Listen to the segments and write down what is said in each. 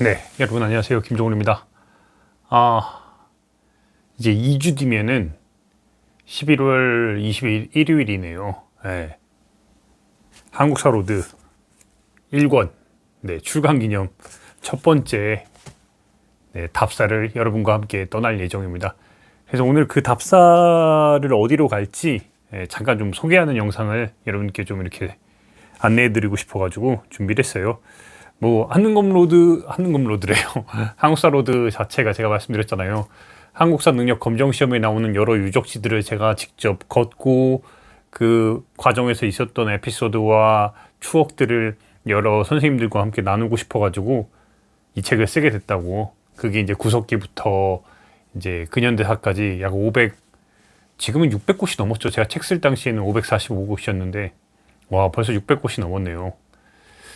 네, 여러분 안녕하세요. 김종훈입니다. 아, 이제 2주 뒤면은 11월 20일 일요일이네요. 네. 한국사 로드 1권 네, 출간 기념 첫 번째 네, 답사를 여러분과 함께 떠날 예정입니다. 그래서 오늘 그 답사를 어디로 갈지 예, 잠깐 좀 소개하는 영상을 여러분께 좀 이렇게 안내해 드리고 싶어 가지고 준비를 했어요. 뭐 한능검 로드 한능검 로드래요. 한국사 로드 자체가 제가 말씀드렸잖아요. 한국사 능력 검정 시험에 나오는 여러 유적지들을 제가 직접 걷고 그 과정에서 있었던 에피소드와 추억들을 여러 선생님들과 함께 나누고 싶어 가지고 이 책을 쓰게 됐다고. 그게 이제 구석기부터 이제 근현대사까지 약 500, 지금은 600곳이 넘었죠. 제가 책 쓸 당시에는 545곳이었는데, 와, 벌써 600곳이 넘었네요.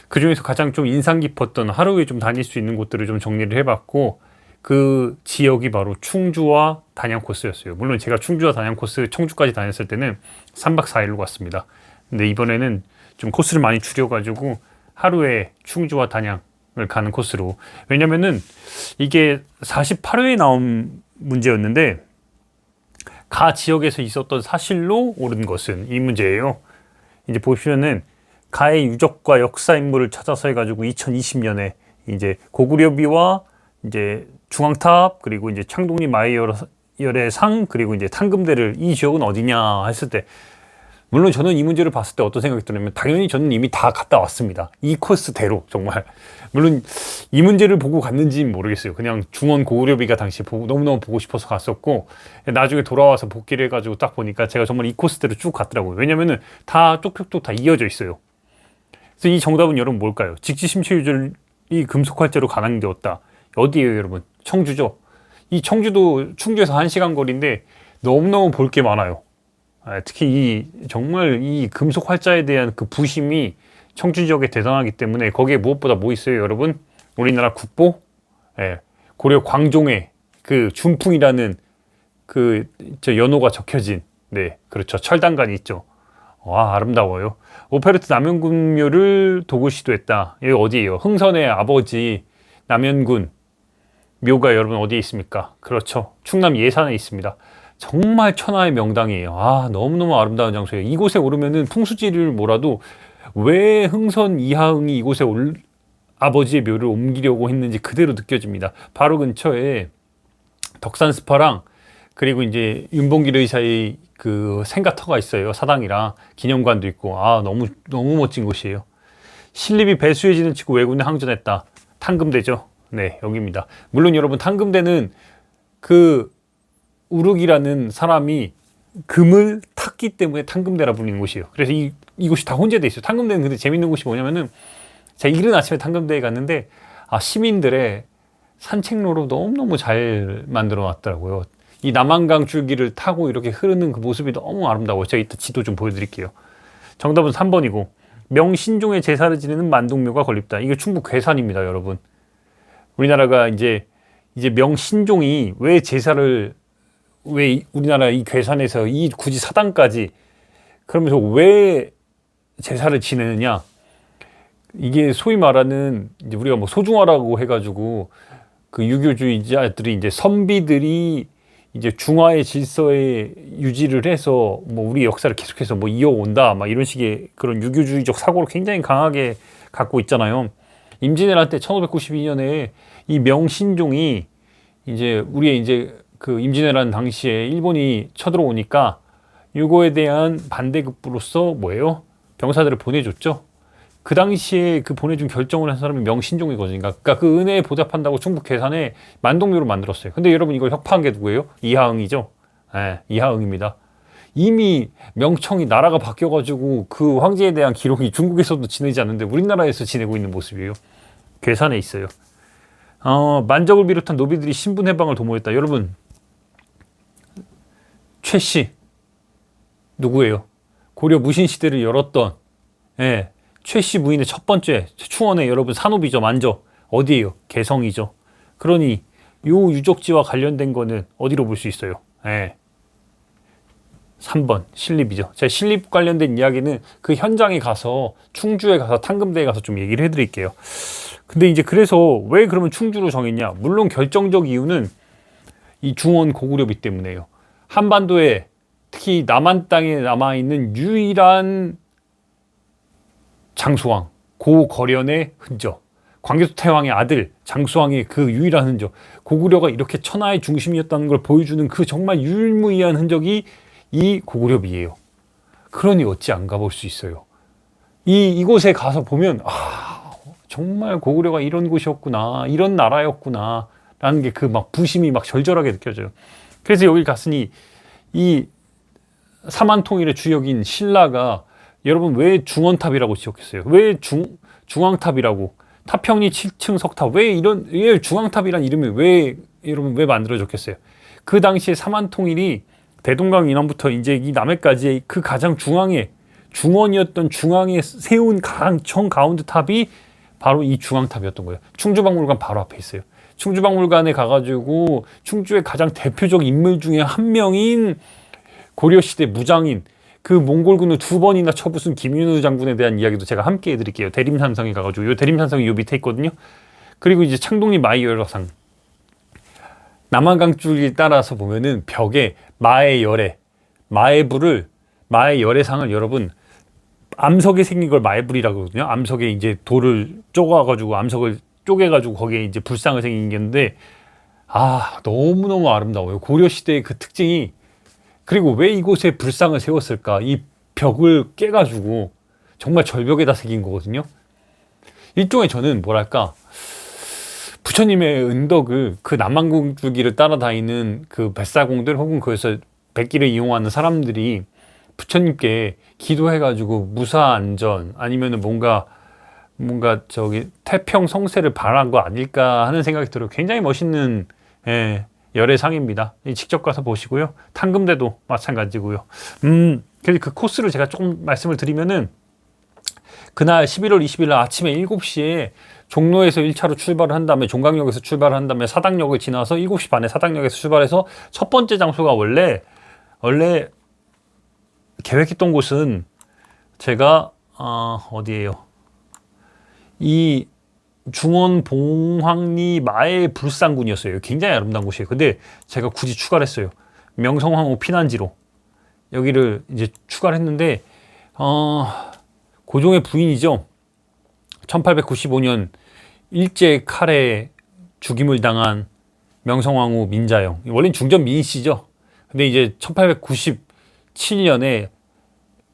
그 중에서 가장 좀 인상 깊었던 하루에 좀 다닐 수 있는 곳들을 좀 정리를 해봤고, 그 지역이 바로 충주와 단양 코스였어요. 물론 제가 충주와 단양 코스, 청주까지 다녔을 때는 3박 4일로 갔습니다. 근데 이번에는 좀 코스를 많이 줄여가지고 하루에 충주와 단양, 을 가는 코스로 왜냐면은 이게 48회에 나온 문제였는데 가 지역에서 있었던 사실로 옳은 것은 이 문제예요. 이제 보시면은 가의 유적과 역사 인물을 찾아서 해가지고 2020년에 이제 고구려비와 이제 중앙탑 그리고 이제 창동리 마이열의 상 그리고 이제 탕금대를 이 지역은 어디냐 했을 때 물론 저는 이 문제를 봤을 때 어떤 생각이 드냐면 당연히 저는 이미 다 갔다 왔습니다. 이 코스대로 정말 물론 이 문제를 보고 갔는지는 모르겠어요. 그냥 중원 고구려비가 당시 보고 너무너무 보고 싶어서 갔었고 나중에 돌아와서 복귀를 해가지고 딱 보니까 제가 정말 이 코스대로 쭉 갔더라고요. 왜냐면은 다 쪽쪽쪽 다 이어져 있어요. 그래서 이 정답은 여러분 뭘까요? 직지심체 유절이 금속활자로 가능되었다. 어디예요, 여러분? 청주죠. 이 청주도 충주에서 1시간 거리인데 너무너무 볼 게 많아요. 아, 특히 이 정말 이 금속 활자에 대한 그 부심이 청주 지역에 대단하기 때문에 거기에 무엇보다 뭐 있어요, 여러분? 우리나라 국보, 예, 고려 광종의 그 준풍이라는 그 저 연호가 적혀진 네, 그렇죠. 철단간이 있죠. 와, 아름다워요. 오페르트 남현군묘를 도구 시도했다. 여기 어디예요? 흥선의 아버지 남현군 묘가 여러분 어디에 있습니까? 그렇죠. 충남 예산에 있습니다. 정말 천하의 명당이에요. 아, 너무너무 아름다운 장소예요. 이곳에 오르면은 풍수지를 몰아도 왜 흥선 이하응이 이곳에 올, 아버지의 묘를 옮기려고 했는지 그대로 느껴집니다. 바로 근처에 덕산 스파랑 그리고 이제 윤봉길 의사의 그 생가터가 있어요. 사당이랑 기념관도 있고 아 너무 너무 멋진 곳이에요. 신립이 배수해지는 치고 왜군에 항전했다. 탕금대죠. 네 여기입니다. 물론 여러분 탕금대는 그 우룩이라는 사람이 금을 탔기 때문에 탕금대라 불리는 곳이에요. 그래서 이, 이곳이 다 혼재돼 있어요. 탕금대는 근데 재밌는 곳이 뭐냐면은 제가 이른 아침에 탕금대에 갔는데 아, 시민들의 산책로로 너무너무 잘 만들어 놨더라고요. 이 남한강 줄기를 타고 이렇게 흐르는 그 모습이 너무 아름다워요. 제가 이따 지도 좀 보여드릴게요. 정답은 3번이고 명신종의 제사를 지내는 만동묘가 건립다. 이게 충북 괴산입니다, 여러분. 우리나라가 이제 이제 명신종이 왜 제사를 왜 우리나라 이 괴산에서 이 굳이 사당까지 그러면서 왜 제사를 지내느냐? 이게 소위 말하는 이제 우리가 뭐 소중화라고 해가지고 그 유교주의자들이 이제 선비들이 이제 중화의 질서에 유지를 해서 뭐 우리 역사를 계속해서 뭐 이어온다 막 이런 식의 그런 유교주의적 사고를 굉장히 강하게 갖고 있잖아요. 임진왜란 때 1592년에 이 명신종이 이제 우리의 이제 그 임진왜란 당시에 일본이 쳐들어오니까 이거에 대한 반대급부로서 뭐예요? 병사들을 보내줬죠. 그 당시에 그 보내준 결정을 한 사람이 명신종이거든요. 그러니까 그 은혜에 보답한다고 충북 괴산에 만동묘를 만들었어요. 근데 여러분 이걸 협파한 게 누구예요? 이하응이죠. 예, 이하응입니다. 이미 명청이 나라가 바뀌어가지고 그 황제에 대한 기록이 중국에서도 지내지 않는데 우리나라에서 지내고 있는 모습이에요. 괴산에 있어요. 어, 만적을 비롯한 노비들이 신분 해방을 도모했다. 여러분 최씨 누구예요? 고려 무신 시대를 열었던 예, 최씨 부인의 첫 번째 충원의 여러분 산업이죠 만저 어디예요? 개성이죠. 그러니 요 유적지와 관련된 거는 어디로 볼 수 있어요? 예. 3번 신립이죠. 제가 신립 관련된 이야기는 그 현장에 가서 충주에 가서 탕금대에 가서 좀 얘기를 해드릴게요. 근데 이제 그래서 왜 그러면 충주로 정했냐? 물론 결정적 이유는 이 중원 고구려비 때문에요. 한반도에 특히 남한 땅에 남아 있는 유일한 장수왕 고거련의 흔적. 광개토 태왕의 아들 장수왕의 그 유일한 흔적. 고구려가 이렇게 천하의 중심이었다는 걸 보여주는 그 정말 유일무이한 흔적이 이 고구려비예요. 그러니 어찌 안 가볼 수 있어요. 이 이곳에 가서 보면 아 정말 고구려가 이런 곳이었구나 이런 나라였구나 라는 게 그 막 부심이 막 절절하게 느껴져요. 그래서 여기 갔으니 이 사만통일의 주역인 신라가 여러분 왜 중원탑이라고 지었겠어요? 왜 중, 중앙탑이라고 타평리 7층 석탑 왜 이런 왜 중앙탑이란 이름이 왜 여러분 왜 만들어졌겠어요? 그 당시에 사만통일이 대동강 이남부터 이제 이 남해까지 그 가장 중앙에 중원이었던 중앙에 세운 가장 정 가운데 탑이 바로 이 중앙탑이었던 거예요. 충주박물관 바로 앞에 있어요. 충주박물관에 가가지고 충주의 가장 대표적 인물 중에 한 명인 고려 시대 무장인 그 몽골군을 두 번이나 쳐부순 김윤우 장군에 대한 이야기도 제가 함께 해드릴게요. 대림산성에 가가지고 요 대림산성이 요 밑에 있거든요. 그리고 이제 창동리 마이열화상 남한강 줄기 따라서 보면은 벽에 마의 열애, 마의 불을 마의 열애상을 여러분 암석에 생긴 걸 마의불이라고 하거든요. 암석에 이제 돌을 쪼가가지고 암석을 쪼개가지고 거기에 이제 불상을 생긴 게 있는데 아 너무너무 아름다워요. 고려 시대의 그 특징이 그리고 왜 이곳에 불상을 세웠을까? 이 벽을 깨가지고 정말 절벽에다 새긴 거거든요. 일종의 저는 뭐랄까 부처님의 은덕을 그 남한공주기를 따라다니는 그 뱃사공들 혹은 거기서 백기를 이용하는 사람들이 부처님께 기도해가지고 무사 안전 아니면은 뭔가 뭔가 저기 태평 성세를 바란 거 아닐까 하는 생각이 들어요. 굉장히 멋있는 예, 열애상입니다. 직접 가서 보시고요. 탕금대도 마찬가지고요. 음, 그래서 그 코스를 제가 조금 말씀을 드리면은 그날 11월 20일 아침에 7시에 종로에서 1차로 출발을 한 다음에 종강역에서 출발을 한 다음에 사당역을 지나서 7시 반에 사당역에서 출발해서 첫 번째 장소가 원래 원래 계획했던 곳은 제가 어, 어디에요? 이 중원 봉황리 마의 불상군이었어요. 굉장히 아름다운 곳이에요. 근데 제가 굳이 추가를 했어요. 명성황후 피난지로 여기를 이제 추가를 했는데 어, 고종의 부인이죠. 1895년 일제 칼에 죽임을 당한 명성황후 민자영. 원래는 중전 민 씨죠. 근데 이제 1897년에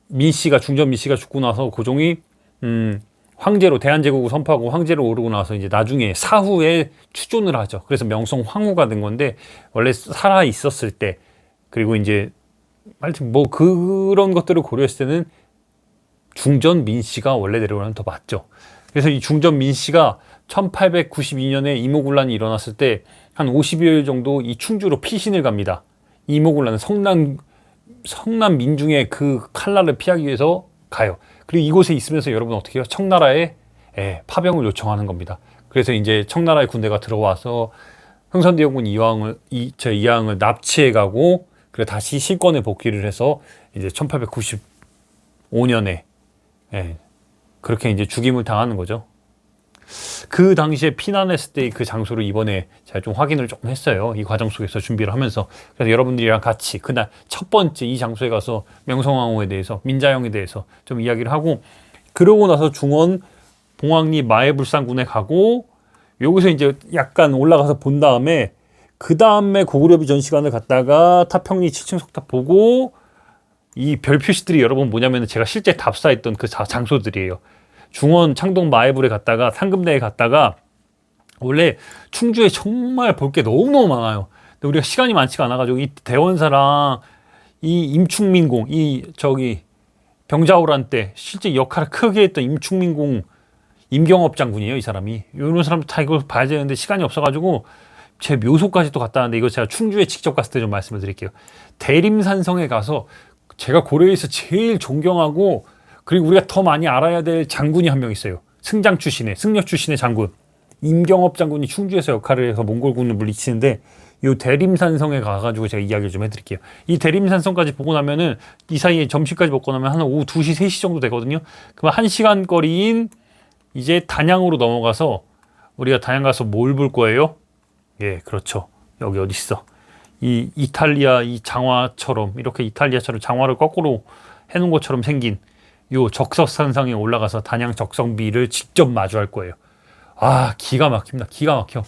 민 씨가 중전 민 씨가 죽고 나서 고종이 음, 황제로 대한제국을 선포하고 황제로 오르고 나서 이제 나중에 사후에 추존을 하죠. 그래서 명성 황후가 된 건데 원래 살아 있었을 때 그리고 이제 하여튼 뭐 그런 것들을 고려했을 때는 중전 민 씨가 원래 내려오면 더 맞죠. 그래서 이 중전 민 씨가 1892년에 이모군란이 일어났을 때 한 50여일 정도 이 충주로 피신을 갑니다. 이모군란은 성남 성남 민중의 그 칼날을 피하기 위해서 가요. 그리고 이곳에 있으면서 여러분 어떻게 해요? 청나라에 예, 파병을 요청하는 겁니다. 그래서 이제 청나라의 군대가 들어와서 흥선대원군 이왕을 이, 저 이왕을 납치해 가고 그래 다시 실권에 복귀를 해서 이제 1895년에 예, 그렇게 이제 죽임을 당하는 거죠. 그 당시에 피난했을 때 그 장소를 이번에 제가 좀 확인을 조금 했어요. 이 과정 속에서 준비를 하면서. 그래서 여러분들이랑 같이 그날 첫 번째 이 장소에 가서 명성황후에 대해서, 민자영에 대해서 좀 이야기를 하고, 그러고 나서 중원 봉황리 마해불상군에 가고, 여기서 이제 약간 올라가서 본 다음에, 그 다음에 고구려비 전시관을 갔다가 타평리 7층 석탑 보고, 이 별 표시들이 여러분 뭐냐면 제가 실제 답사했던 그 장소들이에요. 중원 창동 마애불에 갔다가 상금대에 갔다가 원래 충주에 정말 볼 게 너무너무 많아요. 근데 우리가 시간이 많지가 않아가지고 이 대원사랑 이 임충민공 이 저기 병자호란 때 실제 역할을 크게 했던 임충민공 임경업 장군이에요 이 사람이 이런 사람도 다 이걸 봐야 되는데 시간이 없어가지고 제 묘소까지 또 갔다 왔는데 이거 제가 충주에 직접 갔을 때 좀 말씀을 드릴게요 대림산성에 가서 제가 고려에서 제일 존경하고 그리고 우리가 더 많이 알아야 될 장군이 한 명 있어요. 승장 출신의 승려 출신의 장군 임경업 장군이 충주에서 역할을 해서 몽골군을 물리치는데 이 대림산성에 가가지고 제가 이야기를 좀 해드릴게요. 이 대림산성까지 보고 나면은 이 사이에 점심까지 먹고 나면 한 오후 2시, 3시 정도 되거든요. 그럼 1시간 거리인 이제 단양으로 넘어가서 우리가 단양 가서 뭘 볼 거예요? 예, 그렇죠. 여기 어디 있어? 이 이탈리아 이 장화처럼 이렇게 이탈리아처럼 장화를 거꾸로 해놓은 것처럼 생긴 요 적석산상에 올라가서 단양 적성비를 직접 마주할 거예요. 아 기가 막힙니다. 기가 막혀.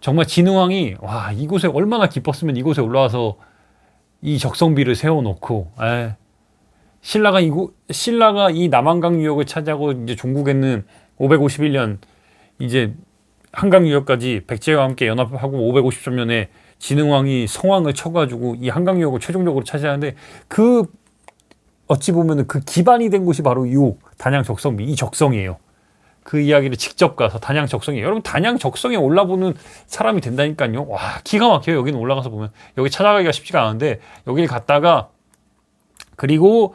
정말 진흥왕이 와 이곳에 얼마나 기뻤으면 이곳에 올라와서 이 적성비를 세워놓고 에, 신라가 이곳 신라가 이 남한강 유역을 차지하고 이제 종국에는 551년 이제 한강 유역까지 백제와 함께 연합하고 553년에 진흥왕이 성왕을 쳐가지고 이 한강 유역을 최종적으로 차지하는데 그 어찌 보면은 그 기반이 된 곳이 바로 이 단양 적성비 이 적성이에요. 그 이야기를 직접 가서 단양 적성에 여러분 단양 적성에 올라보는 사람이 된다니까요. 와 기가 막혀요. 여기는 올라가서 보면 여기 찾아가기가 쉽지가 않은데 여기를 갔다가 그리고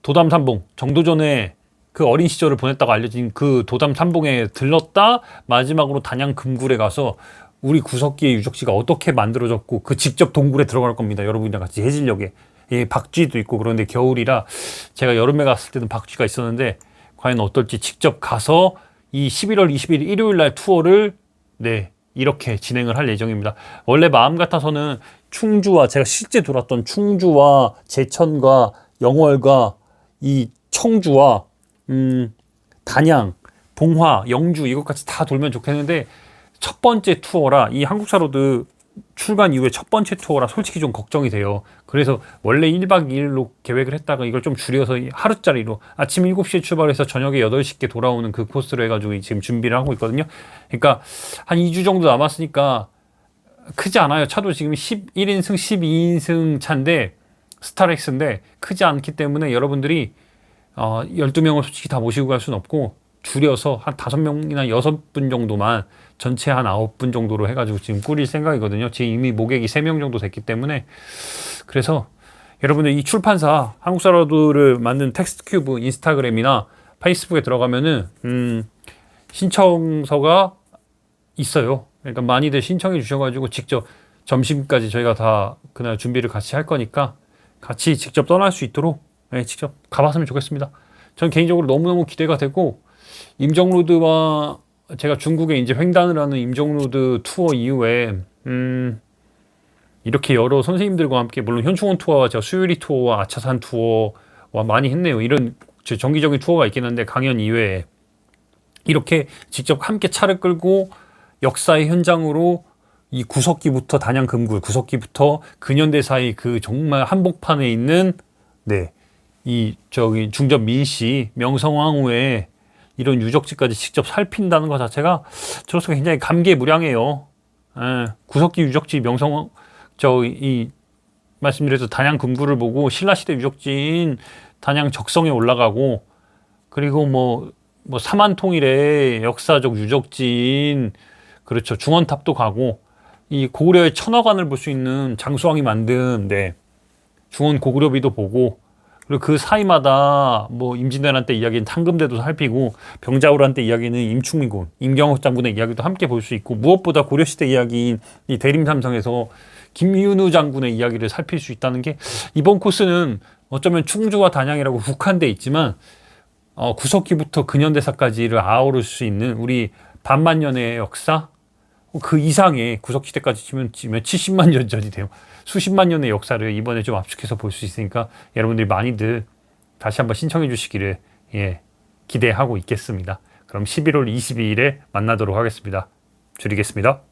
도담 삼봉 정도전에 그 어린 시절을 보냈다고 알려진 그 도담 삼봉에 들렀다 마지막으로 단양 금굴에 가서 우리 구석기의 유적지가 어떻게 만들어졌고 그 직접 동굴에 들어갈 겁니다. 여러분이랑 같이 해질녘에 예, 박쥐도 있고 그런데 겨울이라 제가 여름에 갔을 때는 박쥐가 있었는데 과연 어떨지 직접 가서 이 11월 20일 일요일 날 투어를 네 이렇게 진행을 할 예정입니다. 원래 마음 같아서는 충주와 제가 실제 돌았던 충주와 제천과 영월과 이 청주와 음 단양, 봉화, 영주 이것까지 다 돌면 좋겠는데 첫 번째 투어라 이 한국사로드 출간 이후에 첫 번째 투어라 솔직히 좀 걱정이 돼요. 그래서 원래 1박 2일로 계획을 했다가 이걸 좀 줄여서 하루짜리로 아침 7시에 출발해서 저녁에 8시께 돌아오는 그 코스로 해가지고 지금 준비를 하고 있거든요. 그러니까 한 2주 정도 남았으니까 크지 않아요. 차도 지금 11인승, 12인승 차인데 스타렉스인데 크지 않기 때문에 여러분들이 어, 12명을 솔직히 다 모시고 갈 수는 없고 줄여서 한 다섯 명이나 여섯 분 정도만 전체 한 아홉 분 정도로 해가지고 지금 꾸릴 생각이거든요. 지금 이미 모객이 세 명 정도 됐기 때문에 그래서 여러분들 이 출판사 한국사라도를 만든 텍스트 큐브 인스타그램이나 페이스북에 들어가면은 음, 신청서가 있어요. 그러니까 많이들 신청해 주셔가지고 직접 점심까지 저희가 다 그날 준비를 같이 할 거니까 같이 직접 떠날 수 있도록 네, 직접 가봤으면 좋겠습니다. 전 개인적으로 너무너무 기대가 되고 임정로드와 제가 중국에 이제 횡단을 하는 임정로드 투어 이후에 음 이렇게 여러 선생님들과 함께 물론 현충원 투어와 제가 수유리 투어와 아차산 투어와 많이 했네요. 이런 정기적인 투어가 있긴 한데 강연 이외에 이렇게 직접 함께 차를 끌고 역사의 현장으로 이 구석기부터 단양 금굴, 구석기부터 근현대 사이 그 정말 한복판에 있는 네. 이 저기 중전 민씨 명성황후의 이런 유적지까지 직접 살핀다는 것 자체가 저로서 굉장히 감개무량해요. 예, 구석기 유적지 명성 저 이 말씀드려서 단양 금구를 보고 신라시대 유적지인 단양 적성에 올라가고 그리고 뭐뭐 사만통일의 역사적 유적지인 그렇죠 중원탑도 가고 이 고구려의 천화관을 볼 수 있는 장수왕이 만든 네 중원 고구려비도 보고 그리고 그 사이마다 뭐 임진왜란 때 이야기는 탕금대도 살피고 병자호란 때 이야기는 임충민군, 임경옥 장군의 이야기도 함께 볼 수 있고 무엇보다 고려시대 이야기인 이 대림삼성에서 김윤우 장군의 이야기를 살필 수 있다는 게 이번 코스는 어쩌면 충주와 단양이라고 국한돼 있지만 어, 구석기부터 근현대사까지를 아우를 수 있는 우리 반만 년의 역사 그 이상의 구석시대까지 치면, 치면 70만 년 전이 돼요. 수십만 년의 역사를 이번에 좀 압축해서 볼 수 있으니까 여러분들이 많이들 다시 한번 신청해 주시기를 예, 기대하고 있겠습니다. 그럼 11월 22일에 만나도록 하겠습니다. 줄이겠습니다.